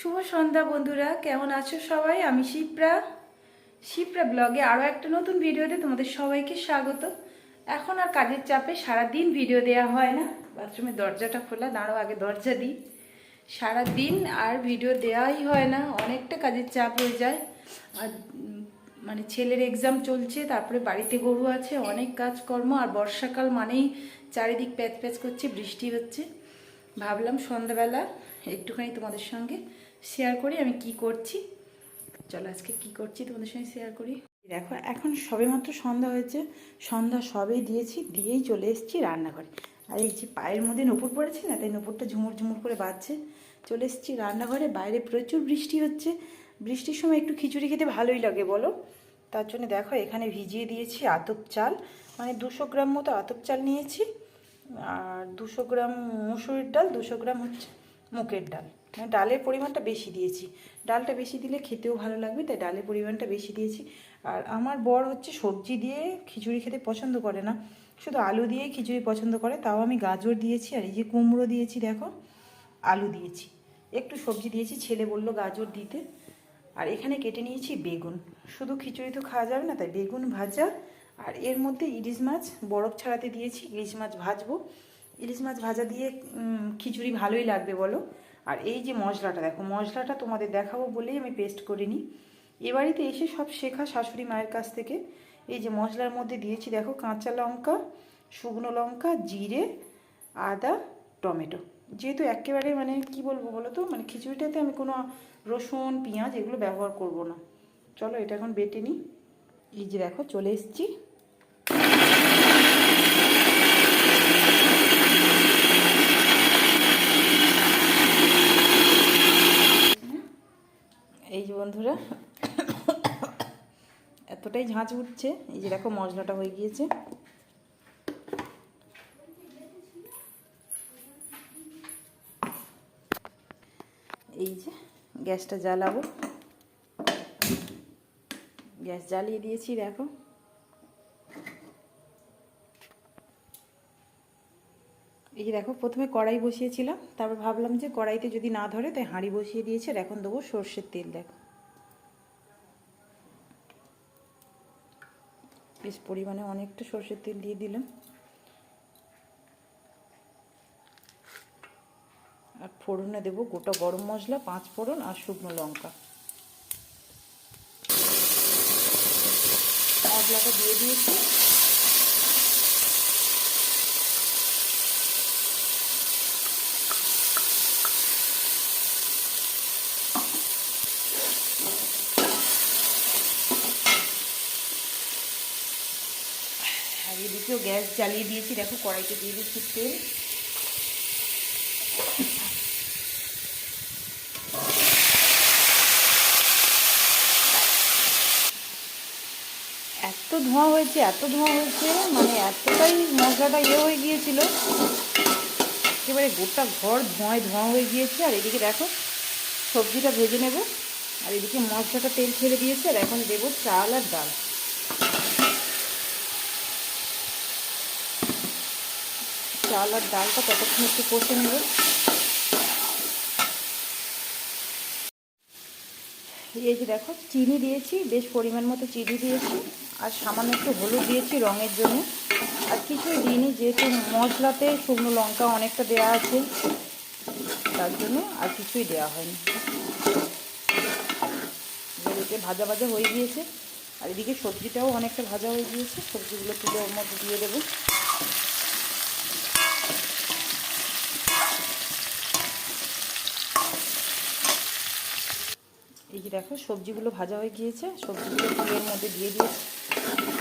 শুভ সন্ধ্যা বন্ধুরা, কেমন আছো সবাই? আমি শিপ্রা। শিপ্রা ব্লগে আরও একটা নতুন ভিডিওতে তোমাদের সবাইকে স্বাগত। এখন আর কাজের চাপে সারা দিন ভিডিও দেওয়া হয় না। বাথরুমের দরজাটা খোলা দাঁড়ো আগে দরজা দিই। সারা দিন আর ভিডিও দেওয়াই হয় না, অনেকটা কাজের চাপ হয়ে যায়। আর মানে ছেলের এক্সাম চলছে, তারপরে বাড়িতে গরু আছে, অনেক কাজকর্ম, আর বর্ষাকাল মানেই চারিদিক প্যাচ প্যাচ করছে, বৃষ্টি হচ্ছে। ভাবলাম সন্ধ্যাবেলা একটুখানি তোমাদের সঙ্গে শেয়ার করি, আমি কি করছি? চলো আজকে কি করছি তোমাদের সঙ্গে শেয়ার করি? দেখো, এখন সবেমাত্র সন্ধ্যা হয়েছে, সন্ধ্যা সবেই দিয়েছি, দিয়েই চলে এসেছি রান্নাঘরে। আর এই যে পায়ের মধ্যে নপুর পড়েছে না, তাই নপুরটা ঝুমুর ঝুমুর করে বাজছে। চলে এসেছি রান্নাঘরে, বাইরে প্রচুর বৃষ্টি হচ্ছে। বৃষ্টির সময় একটু খিচুড়ি খেতে ভালোই লাগে, বলো? তার জন্য দেখো, এখানে ভিজিয়ে দিয়েছি আতপ চাল। মানে দুশো গ্রাম মতো আতপ চাল নিয়েছি। আর দুশো গ্রাম মুসুরির ডাল, দুশো গ্রাম হচ্ছে মুগের ডাল। ডালের পরিমাণটা বেশি দিয়েছি। ডালটা বেশি দিলে খেতেও ভালো লাগবে, তাই ডালের পরিমাণটা বেশি দিয়েছি। আর আমার বর হচ্ছে সবজি দিয়ে খিচুড়ি খেতে পছন্দ করে না। শুধু আলু দিয়েই খিচুড়ি পছন্দ করে, তাও আমি গাজর দিয়েছি আর এই যে কুমড়ো দিয়েছি দেখো, আলু দিয়েছি। একটু সবজি দিয়েছি, ছেলে বলল গাজর দিতে। আর এখানে কেটে নিয়েছি বেগুন। শুধু খিচুড়ি তো খাওয়া যাবে না, তাই বেগুন ভাজা আর এর মধ্যে ইলিশ মাছ, বরফ ছাড়াতে দিয়েছি, ইলিশ মাছ ভাজবো। ইলিশ মাছ ভাজা দিয়ে খিচুড়ি ভালোই লাগবে বলো। আর এই যে মশলাটা, দেখো মশলাটা তোমাদের দেখাবো বলেই আমি পেস্ট করিনি এ বাড়িতে এসে সব শেখা শাশুড়ি মায়ের কাছ থেকে। এই যে মশলার মধ্যে দিয়েছি, দেখো কাঁচা লঙ্কা, শুকনো লঙ্কা, জিরে, আদা, টমেটো। যেহেতু একেবারে মানে কি বলব বলো তো মানে খিচুড়িটাতে আমি কোনো রসুন, পেঁয়াজ এগুলো ব্যবহার করব না। চলো এটা এখন বেটে নিই। এই যে দেখো চলে এসেছি এই যে বন্ধুরা। এতটাই ঝাঁঝ উঠছে, এই যে দেখো মশলাটা হয়ে গিয়েছে। এই যে গ্যাসটা জ্বালাবো। গ্যাস জ্বালিয়ে দিয়েছি, দেখো। এই যে দেখো, প্রথমে কড়াই বসিয়েছিলাম, তারপর ভাবলাম যে কড়াইতে যদি না ধরে, তাই হাঁড়ি বসিয়ে দিয়েছি এখন দেবো সর্ষের তেল, দেখো। বেশ পরিমাণে অনেকটা সর্ষের তেল দিয়ে দিলাম। আর ফোড়নে দেবো গোটা গরম মশলা, পাঁচ ফোড়ন আর শুকনো লঙ্কা। মশলাটা দিয়ে দিয়েছি। এদিকেও গ্যাস জ্বালিয়ে দিয়েছি, দেখো কড়াইতে দিয়ে দিচ্ছি তেল। এত ধোঁয়া হয়েছে, এত ধোঁয়া হয়েছে মানে এতটাই মশলাটা ইয়ে হয়ে গিয়েছিল। একেবারে গোটা ঘর ধোঁয়ায় ধোঁয়া হয়ে গিয়েছে, আর এদিকে দেখো সবজিটা ভেজে নেব, আর এদিকে মশলাটা তেল ছেড়ে দিয়েছে, আর এখন দেবো চাল আর ডাল। চাল আর ডালটা ততক্ষণ একটু কষে নেব। এই যে দেখো, চিনি দিয়েছি, বেশ পরিমাণ মতো চিনি দিয়েছি, আর সামান্য একটু হলুদ দিয়েছি রঙের জন্য। আর কিছুই দিইনি, যেহেতু মশলাতে শুকনো লঙ্কা অনেকটা দেওয়া আছে, তার জন্য আর কিছুই দেওয়া হয়নি। এদিকে ভাজা ভাজা হয়ে গিয়েছে, আর এদিকে সবজিটাও অনেকটা ভাজা হয়ে গিয়েছে, সবজিগুলো তুলে ওর মধ্যে দিয়ে দেবো। এই যে দেখো, সবজিগুলো ভাজা হয়ে গিয়েছে। সবজিগুলো তেলের মধ্যে দিয়ে দিয়েছি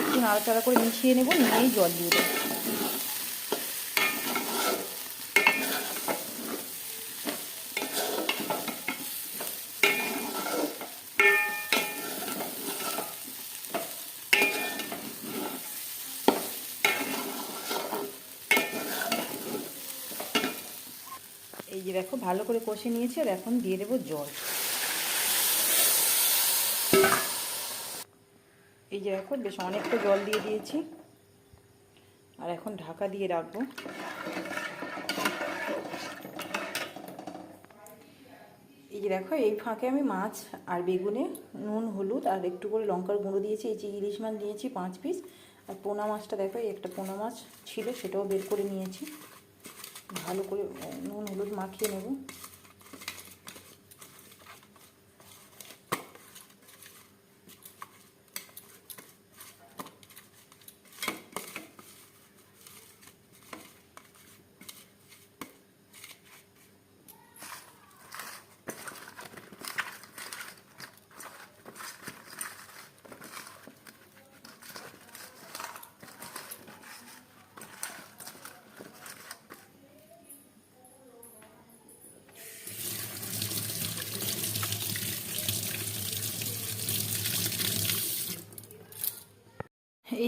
একটু নাড়াচাড়া করে মিশিয়ে নেব, নিয়েই জল দিয়ে দেবো। এই যে দেখো, ভালো করে কষে নিয়েছি আর এখন দিয়ে দেবো জল। এই দেখো বেশ অনেকটা জল দিয়ে দিয়েছি। আর এখন ঢাকা দিয়ে রাখব। এই যে দেখো, এই ফাঁকে আমি মাছ আর বেগুনে, নুন, হলুদ আর একটু করে লঙ্কার গুঁড়ো দিয়েছি, এই যে ইলিশ মাছ নিয়েছি পাঁচ পিস। আর পোনা মাছটা দেখো একটা পোনা মাছ ছিল, সেটাও বের করে নিয়েছি। ভালো করে নুন, হলুদ মাখিয়ে নেব।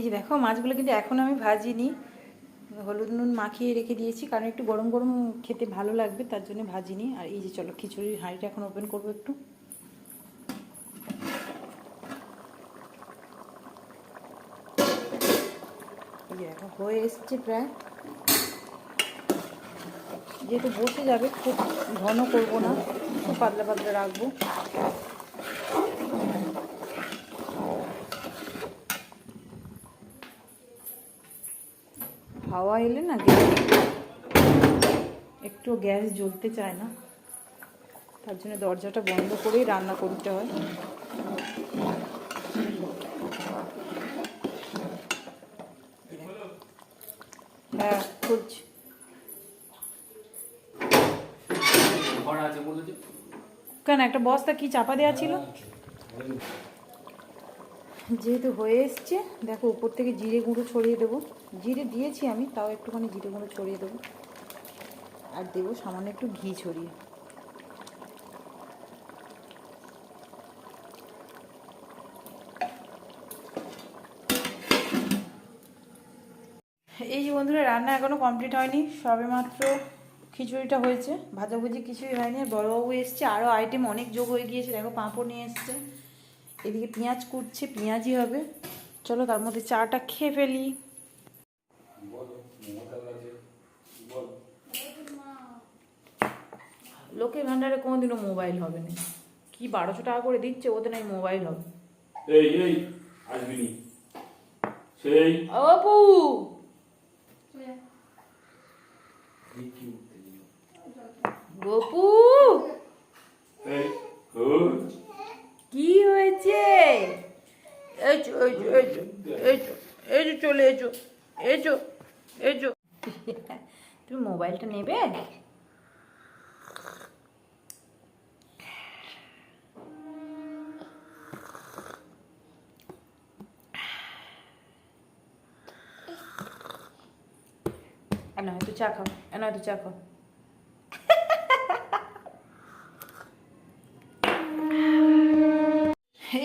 এই যে দেখো, মাছগুলো কিন্তু এখন আমি ভাজিনি। হলুদ নুন মাখিয়ে রেখে দিয়েছি, কারণ একটু গরম গরম খেতে ভালো লাগবে, তার জন্য ভাজিনি। আর এই যে চলো, খিচুড়ির হাঁড়িটা এখন ওপেন করব একটু। দেখো, হয়ে এসছে প্রায়। যেহেতু বসে যাবে, খুব ঘন করব না খুব পাতলা পাতলা রাখব। হাওয়া এলে না একটু গ্যাস জ্বলতে চায় না। তার জন্য দরজাটা বন্ধ করেই রান্না করতে হয়। হ্যাঁ বলেছে কেন একটা বস্তা কি চাপা দেওয়া ছিল? যেহেতু হয়ে এসছে, দেখো উপর থেকে জিরে গুঁড়ো ছড়িয়ে দেবো। জিরে দিয়েছি আমি, তাও একটুখানি জিরে গুঁড়ো ছড়িয়ে দেবো। আর দেবো সামান্য একটু ঘি ছড়িয়ে। এই যে বন্ধুরা, রান্না এখনও কমপ্লিট হয়নি, সবে মাত্র খিচুড়িটা হয়েছে। ভাজাভুজি কিছুই হয়নি বড়োবাবু এসছে আরও আইটেম অনেক যোগ হয়ে গিয়েছে, দেখো পাঁপড় নিয়ে এসছে। এদিকে পেঁয়াজ কুটছে পেঁয়াজই হবে। চলো তার মধ্যে চাটা খেয়ে ফেলি। লোকের ভান্ডারে কোনোদিনও মোবাইল হবে না। কি বারোশো টাকা করে দিচ্ছে ওতে নাই মোবাইল হবে। এই এই আসবি নি। সেই। অপু। গপু। এই। কি হয়েছে এসো এসো এসো এসো এসো চলে এসো এসো এসো তুমি মোবাইলটা নেবে হয়তো চা খাও এনা হয়তো চা খাও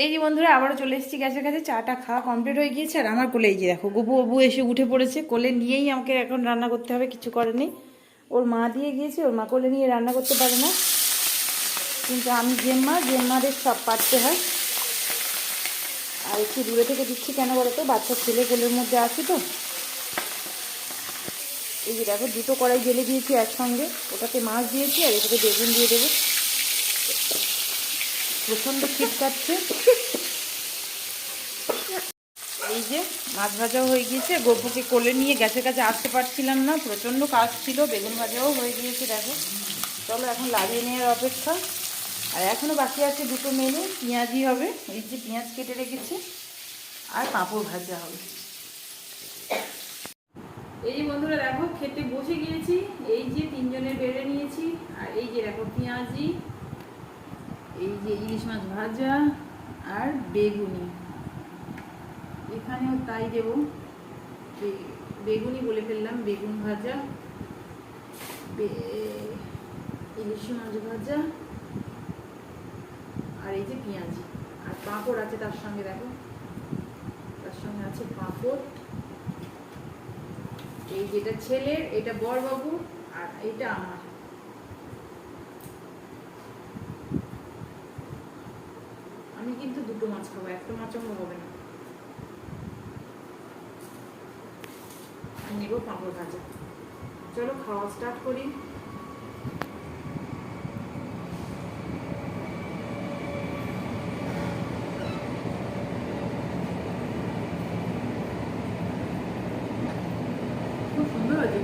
এই যে বন্ধুরা, আবারও চলে এসেছি গ্যাসের কাছে। চাটা খাওয়া কমপ্লিট হয়ে গিয়েছে। আর আমার কোলে এই যে দেখো, গপু বাবু এসে উঠে পড়েছে। কোলে নিয়েই আমাকে এখন রান্না করতে হবে, কিছু করার নেই। ওর মা দিয়ে গিয়েছে, ওর মা কোলে নিয়ে রান্না করতে পারে না। কিন্তু আমি জেম্মা, জেম্মাদের সব পারতে হয়। আর একটু দূরে থেকে দিচ্ছি কেন বলো তো? বাচ্চা ছেলে কোলের মধ্যে আছে তো। এই যে দেখো, দুটো কড়াই জেলে দিয়েছি একসঙ্গে। ওটাতে মাছ দিয়েছি আর এটাকে বেগুন দিয়ে দেবো। প্রচণ্ড ছিটকাচ্ছে এই যে মাছ ভাজাও হয়ে গিয়েছে, গপুকে কোলে নিয়ে গ্যাসের কাছে আসতে পারছিলাম না, প্রচণ্ড কাজ ছিল, বেগুন ভাজাও হয়ে গিয়েছে, দেখো। চলো এখন লাগিয়ে নেওয়ার অপেক্ষা। আর এখনও বাকি আছে দুটো মেনু পেঁয়াজি হবে, এই যে পেঁয়াজ কেটে রেখেছে, আর পাঁপড় ভাজা হবে। এই বন্ধুরা, দেখো, খেতে বসে গিয়েছি, এই যে তিনজনের বেড়ে নিয়েছি, আর এই যে দেখো পেঁয়াজি এই যে ইলিশ মাছ ভাজা আর বেগুনি। এখানেও তাই দেবো। বেগুনি বলে ফেললাম, বেগুন ভাজা ইলিশ মাছ ভাজা, আর এই যে পেঁয়াজি। আর পাঁপড় আছে তার সঙ্গে, দেখো। তার সঙ্গে আছে পাঁপড়। এই যেটা ছেলের, এটা বড়বাবু আর এটা আমার। দুটো মাছ খাব, একটা মাছও খাব হবে না। আর নেব পাঁপড় ভাজা। চলো খাওয়া স্টার্ট করি। খুব সুন্দর আছে